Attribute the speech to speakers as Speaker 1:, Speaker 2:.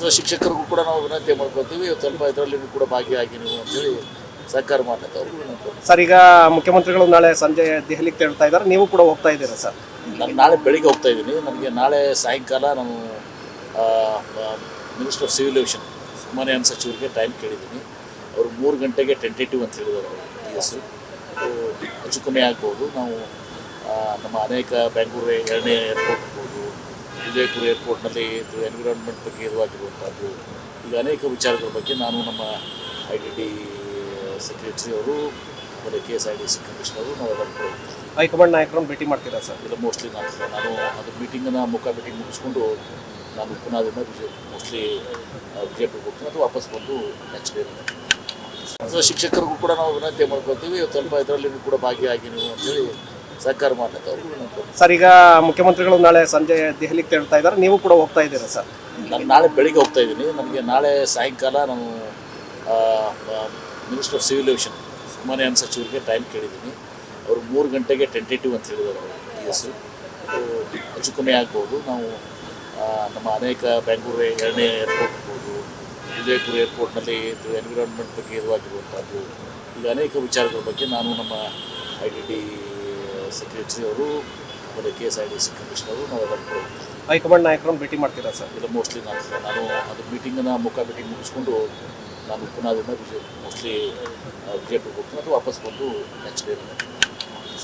Speaker 1: So ಶಿಕ್ಷಕರಿಗೂ ಕೂಡ ನಾವು ವಿನಂತಿ ಮಾಡ್ಕೊತೀವಿ ಸ್ವಲ್ಪ ಇದರಲ್ಲಿ ಕೂಡ ಭಾಗಿಯಾಗಿ ನೀವು ಅಂತೇಳಿ ಸಹಕಾರ ಅವ್ರಿಗೆ
Speaker 2: ಸರ್ ಈಗ ಮುಖ್ಯಮಂತ್ರಿಗಳು ನಾಳೆ ಸಂಜೆ ದೆಹಲಿಗೆ ತೆರಳ್ತಾ ಇದ್ದಾರೆ. ನೀವು ಕೂಡ ಹೋಗ್ತಾ ಇದ್ದೀರಾ ಸರ್?
Speaker 1: ನಾನು ನಾಳೆ ಬೆಳಿಗ್ಗೆ ಹೋಗ್ತಾ ಇದ್ದೀನಿ. ನನಗೆ ನಾಳೆ ಸಾಯಂಕಾಲ ನಾನು ಮಿನಿಸ್ಟರ್ ಆಫ್ ಸಿವಿಲ್ ಏವಿಯೇಷನ್ ವಿಮಾನಯಾನ ಸಚಿವರಿಗೆ ಟೈಮ್ ಕೇಳಿದ್ದೀನಿ. ಅವರು ಮೂರು ಗಂಟೆಗೆ ಟೆಂಟೇಟಿವ್ ಅಂತ ಹೇಳಿದ್ದಾರೆ ಅವರು ಪಿ ಎಸ್ ಹೆಚ್ಚು ಕಮ್ಮಿ ಆಗ್ಬೋದು. ನಾವು ನಮ್ಮ ಅನೇಕ ಬೆಂಗಳೂರು ಎರಡನೇ ಏರ್ಪೋರ್ಟ್ ಇರ್ಬೋದು ವಿಜಯಪುರ ಏರ್ಪೋರ್ಟ್ನಲ್ಲಿ ಇದು ಎನ್ವಿರಾನ್ಮೆಂಟ್ ಬಗ್ಗೆ ಇರುವಾಗಿರುವಂಥದ್ದು ಈಗ ಅನೇಕ ವಿಚಾರಗಳ ಬಗ್ಗೆ ನಾನು ನಮ್ಮ ಐ ಡಿ ಡಿ ಸೆಕ್ರೆಟರಿ ಅವರು ಆಮೇಲೆ K S I D C commissioner ನಾವೆಲ್ಲರೂ ನಾವೆಲ್ಲ.
Speaker 2: ಹೈಕಮಾಂಡ್ ನಾಯಕರನ್ನು ಭೇಟಿ ಮಾಡ್ತೀರಾ ಸರ್?
Speaker 1: ಇಲ್ಲ ಮೋಸ್ಟ್ಲಿ ನಾನು ನಾನು ಅದು ಮೀಟಿಂಗನ್ನು ಮುಖ ಮೀಟಿಂಗ್ ಮುಗಿಸ್ಕೊಂಡು ನಾನು ಪುನಾದಿಂದ ವಿಜಯ ಮೋಸ್ಟ್ಲಿ ವಿಜಯಪುರ ಹೋಗ್ತೀನಿ. ಅದು ವಾಪಸ್ ಬಂದು ನೆಕ್ಸ್ಟ್ ಡೇ ಸೊ ಶಿಕ್ಷಕರಿಗೂ ಕೂಡ ನಾವು ವಿನಂತಿ ಮಾಡ್ಕೊತೀವಿ ಇವತ್ತು ಸ್ವಲ್ಪ ಇದರಲ್ಲಿ ಕೂಡ ಭಾಗಿಯಾಗಿ ನೀವು ಅಂತೇಳಿ ಸಹಕಾರ ಮಾಡ್ತಾರೆ
Speaker 2: ಸರ್ ಈಗ ಮುಖ್ಯಮಂತ್ರಿಗಳು ನಾಳೆ ಸಂಜೆ ದೆಹಲಿಗೆ ತೆರಳ್ತಾ ಇದ್ದಾರೆ. ನೀವು ಕೂಡ ಹೋಗ್ತಾ ಇದ್ದೀರಾ ಸರ್?
Speaker 1: ನಾನು ನಾಳೆ ಬೆಳಿಗ್ಗೆ ಹೋಗ್ತಾ ಇದ್ದೀನಿ. ನಮಗೆ ನಾಳೆ ಸಾಯಂಕಾಲ ನಾನು ಮಿನಿಸ್ಟರ್ ಆಫ್ ಸಿವಿಲ್ ಏವಿಯೇಷನ್ ವಿಮಾನಯಾನ ಸಚಿವರಿಗೆ ಟೈಮ್ ಕೇಳಿದ್ದೀನಿ. ಅವರು ಮೂರು ಗಂಟೆಗೆ ಟೆಂಟೇಟಿವ್ ಅಂತ ಹೇಳಿದ್ದಾರೆ ಅವರು ಪಿ ಎಸ್ ಹೆಚ್ಚು ಕಮ್ಮಿ ಆಗ್ಬೋದು. ನಾವು ನಮ್ಮ ಅನೇಕ ಬೆಂಗಳೂರು ಎರಡನೇ ಏರ್ಪೋರ್ಟ್ ಇರ್ಬೋದು ವಿಜಯಪುರ ಏರ್ಪೋರ್ಟ್ನಲ್ಲಿ ಇದು ಎನ್ವಿರಾನ್ಮೆಂಟ್ ಬಗ್ಗೆ ಇರುವಾಗಿರುವಂಥದ್ದು ಈಗ ಅನೇಕ ವಿಚಾರಗಳ ಬಗ್ಗೆ ನಾನು ನಮ್ಮ ಐ ಡಿ ಡಿ ಸೆಕ್ರೆಟರಿ ಅವರು ಆಮೇಲೆ K S I D C commissioner ಅವರು ನಾವು ಹೋಗ್ತಾ ಇದ್ದೀವಿ.
Speaker 2: ಹೈಕಮಾಂಡ್ ನಾಯಕರನ್ನು ಭೇಟಿ ಮಾಡ್ತೀರಾ ಸರ್
Speaker 1: ಇಲ್ಲ ಮೋಸ್ಟ್ಲಿ ನಾನು ನಾನು ಅದು ಮೀಟಿಂಗನ್ನು ಮುಖ ಮೀಟಿಂಗ್ ಮುಗಿಸ್ಕೊಂಡು ನಾನು ಪುನಾದಿಂದ ವಿಜಯ ಮೋಸ್ಟ್ಲಿ ವಿಜಯಪುರ ಹೋಗ್ತೀನಿ ಅಥವಾ ವಾಪಸ್ ಬಂದು ನೆಕ್ಸ್ಟ್ ಡೇ